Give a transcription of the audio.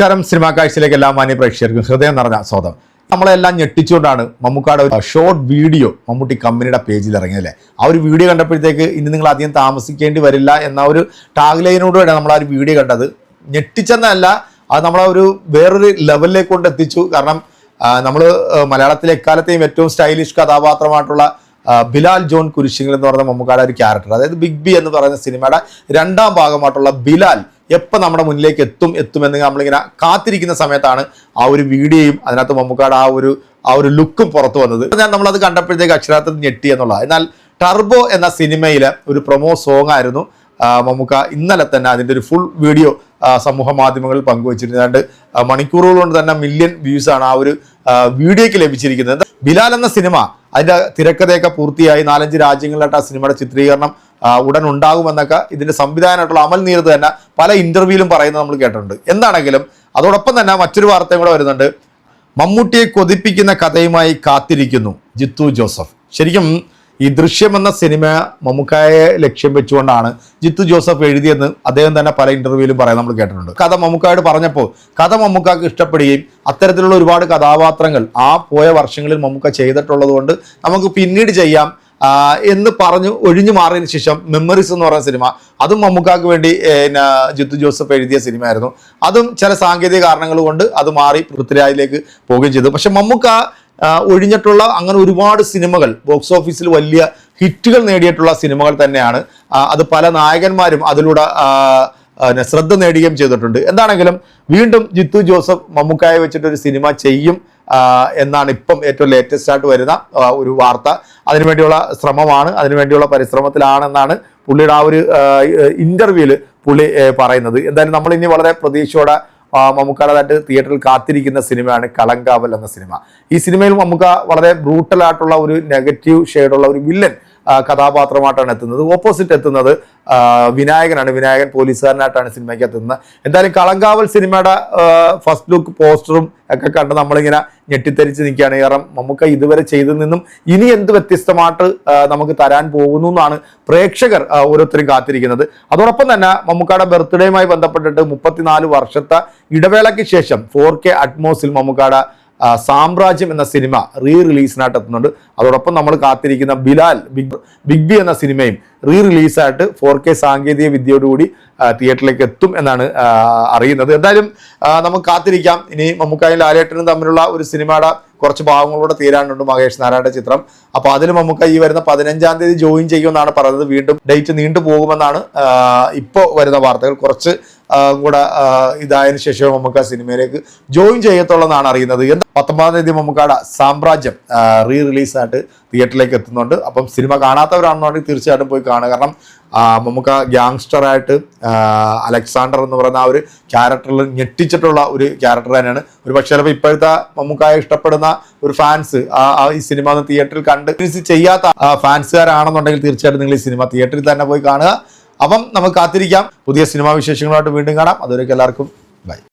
നമസ്കാരം. സിനിമാ കാഴ്ചയിലേക്ക് എല്ലാ മാന്യ പ്രേക്ഷകർക്കും ഹൃദയം നിറഞ്ഞ സ്വാഗതം. നമ്മളെല്ലാം ഞെട്ടിച്ചുകൊണ്ടാണ് മമ്മൂക്കാട് ഒരു ഷോർട്ട് വീഡിയോ മമ്മൂട്ടി കമ്പനിയുടെ പേജിൽ ഇറങ്ങിയല്ലേ ആ ഒരു വീഡിയോ കണ്ടപ്പോഴത്തേക്ക് ഇനി നിങ്ങൾ അധികം താമസിക്കേണ്ടി വരില്ല എന്ന ഒരു ടാഗ് നമ്മൾ ആ ഒരു വീഡിയോ കണ്ടത്. ഞെട്ടിച്ചെന്നല്ല അത് നമ്മളെ ഒരു വേറൊരു ലെവലിലേക്ക് കൊണ്ട് എത്തിച്ചു. കാരണം നമ്മൾ മലയാളത്തിലെ എക്കാലത്തെയും ഏറ്റവും സ്റ്റൈലിഷ് കഥാപാത്രമായിട്ടുള്ള ബിലാൽ ജോൺ കുരിശിങ്ങൾ എന്ന് പറയുന്ന മമ്മൂക്കാട് ഒരു ക്യാരക്ടർ അതായത് ബിഗ് ബി എന്ന് പറയുന്ന സിനിമയുടെ രണ്ടാം ഭാഗമായിട്ടുള്ള ബിലാൽ എപ്പോൾ നമ്മുടെ മുന്നിലേക്ക് എത്തും എത്തും എത്തുമെന്ന് നമ്മളിങ്ങനെ കാത്തിരിക്കുന്ന സമയത്താണ് ആ ഒരു വീഡിയോയും അതിനകത്ത് മമ്മൂക്കാട് ആ ഒരു ആ ഒരു ലുക്കും പുറത്തു വന്നത്. ഞാൻ നമ്മളത് കണ്ടപ്പോഴത്തേക്ക് അക്ഷരാർത്ഥത്തിൽ ഞെട്ടി എന്നുള്ളത് എന്നാൽ ടർബോ എന്ന സിനിമയിലെ ഒരു പ്രൊമോ സോങ് ആയിരുന്നു മമ്മൂക്ക ഇന്നലെ തന്നെ അതിന്റെ ഒരു ഫുൾ വീഡിയോ സമൂഹ മാധ്യമങ്ങളിൽ പങ്കുവച്ചിരുന്നു. ഏതാണ്ട് മണിക്കൂറുകൾ കൊണ്ട് തന്നെ മില്യൺ വ്യൂസ് ആണ് ആ ഒരു വീഡിയോയ്ക്ക് ലഭിച്ചിരിക്കുന്നത്. ബിലാൽ എന്ന സിനിമ അതിന്റെ തിരക്കഥയൊക്കെ പൂർത്തിയായി നാലഞ്ച് രാജ്യങ്ങളിലായിട്ട് ആ സിനിമയുടെ ചിത്രീകരണം ഉടൻ ഉണ്ടാകുമെന്നൊക്കെ ഇതിന്റെ സംവിധാനമായിട്ടുള്ള അമൽ നീരത് തന്നെ പല ഇന്റർവ്യൂവിലും പറയുന്നത് നമ്മൾ കേട്ടിട്ടുണ്ട്. എന്താണെങ്കിലും അതോടൊപ്പം തന്നെ മറ്റൊരു വാർത്തയും കൂടെ വരുന്നുണ്ട്. മമ്മൂട്ടിയെ കൊതിപ്പിക്കുന്ന കഥയുമായി കാത്തിരിക്കുന്നു ജിത്തു ജോസഫ്. ശരിക്കും ഈ ദൃശ്യം എന്ന സിനിമ മമ്മൂക്കായെ ലക്ഷ്യം വെച്ചുകൊണ്ടാണ് ജിത്തു ജോസഫ് എഴുതിയെന്ന് അദ്ദേഹം തന്നെ പല ഇന്റർവ്യൂവിലും പറയാൻ നമ്മൾ കേട്ടിട്ടുണ്ട്. കഥ മമ്മൂക്കായോട് പറഞ്ഞപ്പോൾ കഥ മമ്മൂക്കാക്ക് ഇഷ്ടപ്പെടുകയും അത്തരത്തിലുള്ള ഒരുപാട് കഥാപാത്രങ്ങൾ ആ പോയ വർഷങ്ങളിൽ മമ്മൂക്ക ചെയ്തിട്ടുള്ളത് കൊണ്ട് നമുക്ക് പിന്നീട് ചെയ്യാം എന്ന് പറഞ്ഞു ഒഴിഞ്ഞു മാറിയതിന് ശേഷം മെമ്മറീസ് എന്ന് പറയുന്ന സിനിമ അതും മമ്മൂക്കാക്ക് വേണ്ടി പിന്നെ ജിത്തു ജോസഫ് എഴുതിയ സിനിമയായിരുന്നു. അതും ചില സാങ്കേതിക കാരണങ്ങൾ കൊണ്ട് അത് മാറി പൃഥ്വിരാജിലേക്ക് പോവുകയും ചെയ്തു. പക്ഷെ മമ്മൂക്ക ഒഴിഞ്ഞിട്ടുള്ള അങ്ങനെ ഒരുപാട് സിനിമകൾ ബോക്സ് ഓഫീസിൽ വലിയ ഹിറ്റുകൾ നേടിയിട്ടുള്ള സിനിമകൾ തന്നെയാണ്. അത് പല നായകന്മാരും അതിലൂടെ ശ്രദ്ധ നേടുകയും ചെയ്തിട്ടുണ്ട്. എന്താണെങ്കിലും വീണ്ടും ജിത്തു ജോസഫ് മമ്മൂക്കായെ വെച്ചിട്ടൊരു സിനിമ ചെയ്യും എന്നാണ് ഇപ്പം ഏറ്റവും ലേറ്റസ്റ്റ് ആയിട്ട് വരുന്ന ഒരു വാർത്ത. അതിനുവേണ്ടിയുള്ള ശ്രമമാണ് അതിനുവേണ്ടിയുള്ള പരിശ്രമത്തിലാണെന്നാണ് പുള്ളിയുടെ ആ ഒരു ഇന്റർവ്യൂവിൽ പുള്ളി പറയുന്നത്. എന്തായാലും നമ്മൾ ഇനി വളരെ പ്രതീക്ഷയോടെ മമ്മൂക്കാടേതായിട്ട് തിയേറ്ററിൽ കാത്തിരിക്കുന്ന സിനിമയാണ് കളങ്കാവൽ എന്ന സിനിമ. ഈ സിനിമയിൽ മമ്മൂക്ക വളരെ ബ്രൂട്ടലായിട്ടുള്ള ഒരു നെഗറ്റീവ് ഷെയ്ഡുള്ള ഒരു വില്ലൻ കഥാപാത്രമായിട്ടാണ് എത്തുന്നത്. ഓപ്പോസിറ്റ് എത്തുന്നത് വിനായകനാണ്. വിനായകൻ പോലീസുകാരനായിട്ടാണ് സിനിമയ്ക്ക് എത്തുന്നത്. എന്തായാലും കളങ്കാവൽ സിനിമയുടെ ഫസ്റ്റ് ലുക്ക് പോസ്റ്ററും ഒക്കെ കണ്ട് നമ്മളിങ്ങനെ ഞെട്ടിത്തെരിച്ച് നിൽക്കുകയാണ്. കാരണം നമുക്ക് ഇതുവരെ ചെയ്തു നിന്നും ഇനി എന്ത് വ്യത്യസ്തമായിട്ട് നമുക്ക് തരാൻ പോകുന്നു എന്നാണ് പ്രേക്ഷകർ ഓരോരുത്തരും കാത്തിരിക്കുന്നത്. അതോടൊപ്പം തന്നെ മമ്മൂക്കയുടെ ബർത്ത്ഡേയുമായി ബന്ധപ്പെട്ടിട്ട് മുപ്പത്തിനാല് വർഷത്തെ ഇടവേളയ്ക്ക് ശേഷം ഫോർ കെ അറ്റ്മോസിൽ മമ്മൂക്കായുടെ സാമ്രാജ്യം എന്ന സിനിമ റീ റിലീസിനായിട്ട് എത്തുന്നുണ്ട്. അതോടൊപ്പം നമ്മൾ കാത്തിരിക്കുന്ന ബിലാൽ ബിഗ് ബിഗ് ബി എന്ന സിനിമയും റീ റിലീസായിട്ട് ഫോർ കെ സാങ്കേതിക വിദ്യയോടുകൂടി തിയേറ്ററിലേക്ക് എത്തും എന്നാണ് അറിയുന്നത്. എന്തായാലും നമുക്ക് കാത്തിരിക്കാം. ഇനി മമ്മൂക്കായും ലാലേട്ടനും തമ്മിലുള്ള ഒരു സിനിമയുടെ കുറച്ച് ഭാഗങ്ങളൂടെ തീരാനുണ്ട് മഹേഷ് നാരായണ ചിത്രം. അപ്പോൾ അതിൽ മമ്മൂക്ക ഈ വരുന്ന പതിനഞ്ചാം തീയതി ജോയിൻ ചെയ്യുമെന്നാണ് പറയുന്നത്. വീണ്ടും ഡേറ്റ് നീണ്ടു പോകുമെന്നാണ് ഇപ്പോൾ വരുന്ന വാർത്തകൾ. കുറച്ച് കൂടെ ഇതായതിനു ശേഷം നമുക്ക് ആ സിനിമയിലേക്ക് ജോയിൻ ചെയ്യത്തുള്ളതാണ് അറിയുന്നത്. എന്താ പത്തൊമ്പതാം തീയതി മമ്മക്കാട സാമ്രാജ്യം റീ റിലീസായിട്ട് തിയേറ്ററിലേക്ക് എത്തുന്നുണ്ട്. അപ്പം സിനിമ കാണാത്തവരാണെന്നുണ്ടെങ്കിൽ തീർച്ചയായിട്ടും പോയി കാണുക. കാരണം മമ്മക്ക ഗ്യാങ്സ്റ്ററായിട്ട് അലക്സാണ്ടർ എന്ന് പറയുന്ന ആ ഒരു ക്യാരക്ടറിൽ ഞെട്ടിച്ചിട്ടുള്ള ഒരു ക്യാരക്ടർ തന്നെയാണ്. ഒരു പക്ഷേ ചിലപ്പോൾ ഇപ്പോഴത്തെ മമ്മൂക്കായെ ഇഷ്ടപ്പെടുന്ന ഒരു ഫാൻസ് ഈ സിനിമ തിയേറ്ററിൽ കണ്ട് ചെയ്യാത്ത ഫാൻസുകാരാണെന്നുണ്ടെങ്കിൽ തീർച്ചയായിട്ടും നിങ്ങൾ ഈ സിനിമ തിയേറ്ററിൽ തന്നെ പോയി കാണുക. അപ്പം നമുക്ക് കാത്തിരിക്കാം. പുതിയ സിനിമാ വിശേഷങ്ങളായിട്ട് വീണ്ടും കാണാം. അതുവരേക്കും എല്ലാവർക്കും ബൈ.